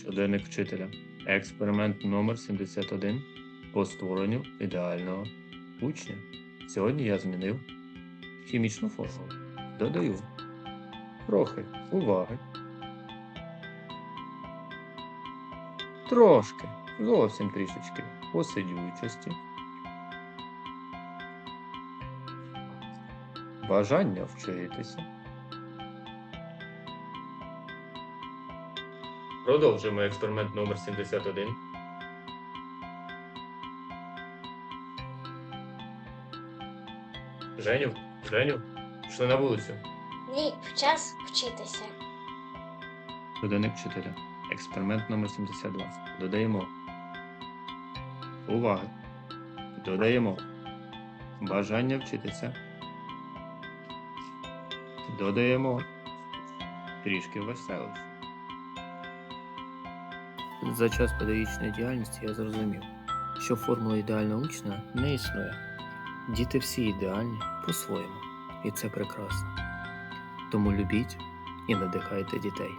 Щоденник вчителя. Експеримент номер 71 по створенню ідеального учня. Сьогодні я змінив хімічну формулу. Додаю трохи уваги. Трошки, зовсім трішечки посидючості. Бажання вчитися. Продовжуємо експеримент номер 71. Женю, Женю, пішли на вулицю. Ні, в час вчитися. Щоденник вчителя. Експеримент номер 72. Додаємо. Увага. Додаємо. Бажання вчитися. Додаємо. Трішки веселощів. За час педагогічної діяльності я зрозумів, що формула ідеального учня не існує. Діти всі ідеальні по-своєму, і це прекрасно. Тому любіть і надихайте дітей.